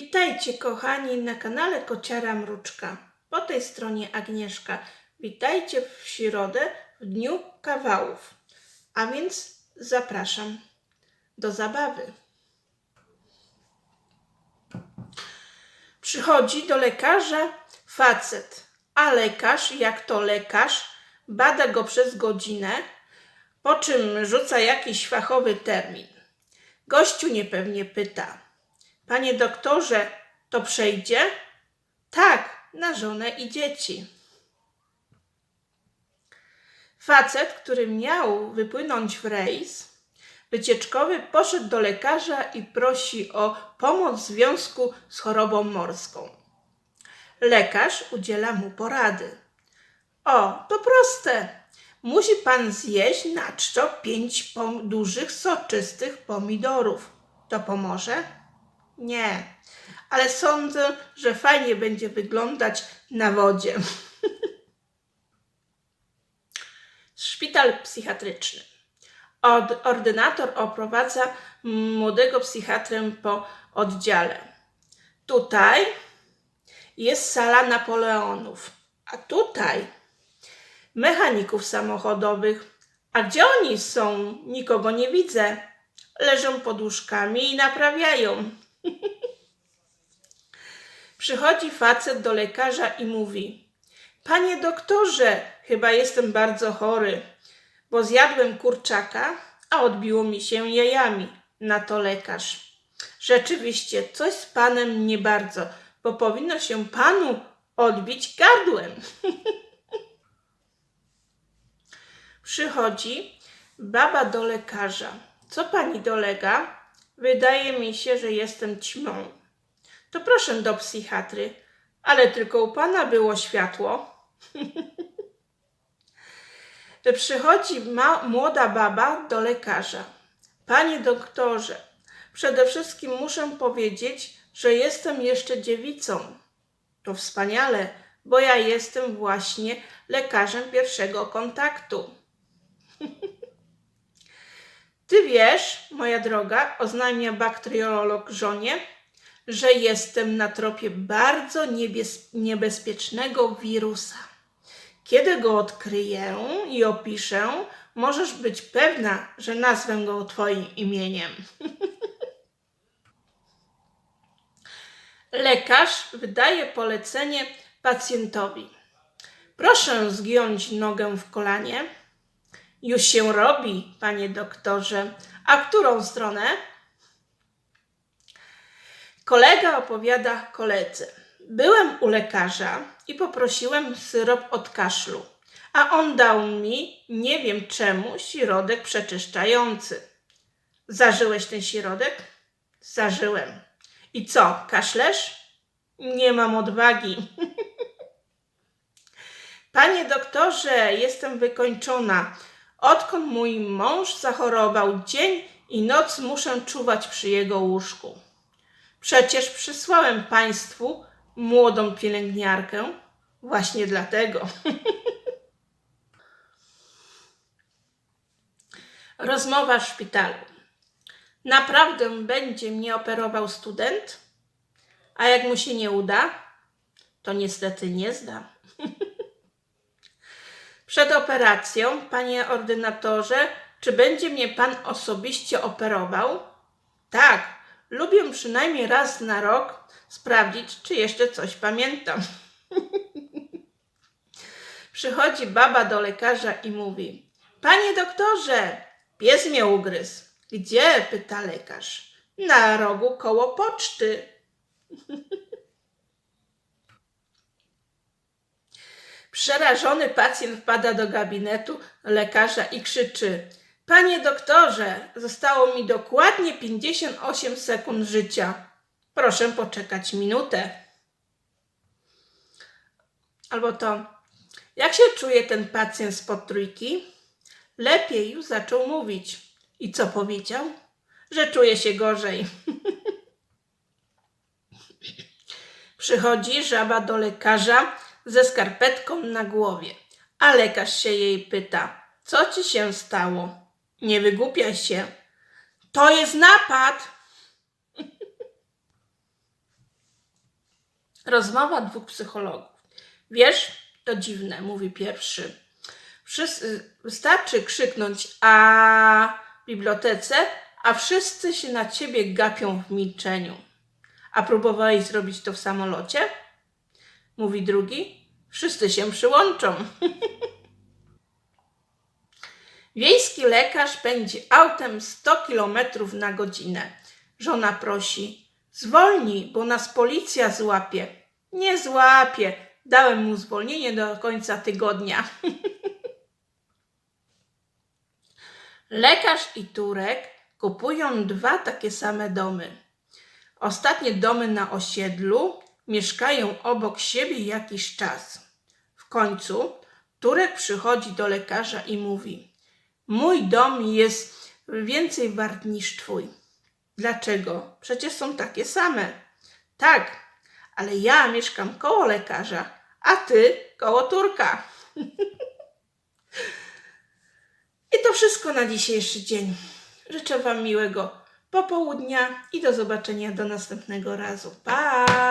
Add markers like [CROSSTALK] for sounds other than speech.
Witajcie kochani na kanale Kociara Mruczka. Po tej stronie Agnieszka. Witajcie w środę w dniu kawałów. A więc zapraszam do zabawy. Przychodzi do lekarza facet, a lekarz, jak to lekarz, bada go przez godzinę, po czym rzuca jakiś fachowy termin. Gościu niepewnie pyta: Panie doktorze, to przejdzie? Tak, na żonę i dzieci. Facet, który miał wypłynąć w rejs wycieczkowy, poszedł do lekarza i prosi o pomoc w związku z chorobą morską. Lekarz udziela mu porady. O, to proste. Musi pan zjeść na czczo pięć dużych, soczystych pomidorów. To pomoże? Nie, ale sądzę, że fajnie będzie wyglądać na wodzie. Szpital psychiatryczny. Od, ordynator oprowadza młodego psychiatrę po oddziale. Tutaj jest sala Napoleonów, a tutaj mechaników samochodowych. A gdzie oni są? Nikogo nie widzę. Leżą pod łóżkami i naprawiają. Przychodzi facet do lekarza i mówi: Panie doktorze, chyba jestem bardzo chory, bo zjadłem kurczaka, a odbiło mi się jajami. Na to lekarz. Rzeczywiście, coś z panem nie bardzo, bo powinno się panu odbić gardłem. [LAUGHS] Przychodzi baba do lekarza. Co pani dolega? Wydaje mi się, że jestem ćmą. To proszę do psychiatry, ale tylko u pana było światło. [LAUGHS] Przychodzi ma, młoda baba do lekarza. Panie doktorze, przede wszystkim muszę powiedzieć, że jestem jeszcze dziewicą. To wspaniale, bo ja jestem właśnie lekarzem pierwszego kontaktu. [LAUGHS] Ty wiesz, moja droga, oznajmia bakteriolog żonie, że jestem na tropie bardzo niebezpiecznego wirusa. Kiedy go odkryję i opiszę, możesz być pewna, że nazwę go Twoim imieniem. [LAUGHS] Lekarz wydaje polecenie pacjentowi. Proszę zgiąć nogę w kolanie. Już się robi, panie doktorze. A którą stronę? Kolega opowiada koledze. Byłem u lekarza i poprosiłem syrop od kaszlu, a on dał mi, nie wiem czemu, środek przeczyszczający. Zażyłeś ten środek? Zażyłem. I co, kaszlesz? Nie mam odwagi. [LAUGHS] Panie doktorze, jestem wykończona. Odkąd mój mąż zachorował, dzień i noc muszę czuwać przy jego łóżku. Przecież przysłałem państwu młodą pielęgniarkę. Właśnie dlatego. [LAUGHS] Rozmowa w szpitalu. Naprawdę będzie mnie operował student? A jak mu się nie uda, to niestety nie zda. [LAUGHS] Przed operacją, panie ordynatorze, czy będzie mnie pan osobiście operował? Tak, lubię przynajmniej raz na rok sprawdzić, czy jeszcze coś pamiętam. [LAUGHS] Przychodzi baba do lekarza i mówi: Panie doktorze, pies mnie ugryzł. Gdzie? pyta lekarz. Na rogu koło poczty. [LAUGHS] Przerażony pacjent wpada do gabinetu lekarza i krzyczy: Panie doktorze, zostało mi dokładnie 58 sekund życia. Proszę poczekać minutę. Albo to, jak się czuje ten pacjent spod trójki? Lepiej już zaczął mówić. I co powiedział? Że czuje się gorzej. [LAUGHS] Przychodzi żaba do lekarza ze skarpetką na głowie, a lekarz się jej pyta: Co ci się stało? Nie wygłupiaj się. To jest napad. [LAUGHS] Rozmowa dwóch psychologów. Wiesz, to dziwne, mówi pierwszy. Wszyscy, wystarczy krzyknąć a w bibliotece, a wszyscy się na ciebie gapią w milczeniu. A próbowałeś zrobić to w samolocie? Mówi drugi. Wszyscy się przyłączą. [LAUGHS] Wiejski lekarz pędzi autem 100 km na godzinę. Żona prosi: Zwolnij, bo nas policja złapie. Nie złapie. Dałem mu zwolnienie do końca tygodnia. [LAUGHS] Lekarz i Turek kupują dwa takie same domy. Ostatnie domy na osiedlu mieszkają obok siebie jakiś czas. W końcu Turek przychodzi do lekarza i mówi: Mój dom jest więcej wart niż twój. Dlaczego? Przecież są takie same. Tak, ale ja mieszkam koło lekarza, a ty koło Turka. [LAUGHS] I to wszystko na dzisiejszy dzień. Życzę Wam miłego popołudnia i do zobaczenia do następnego razu. Pa!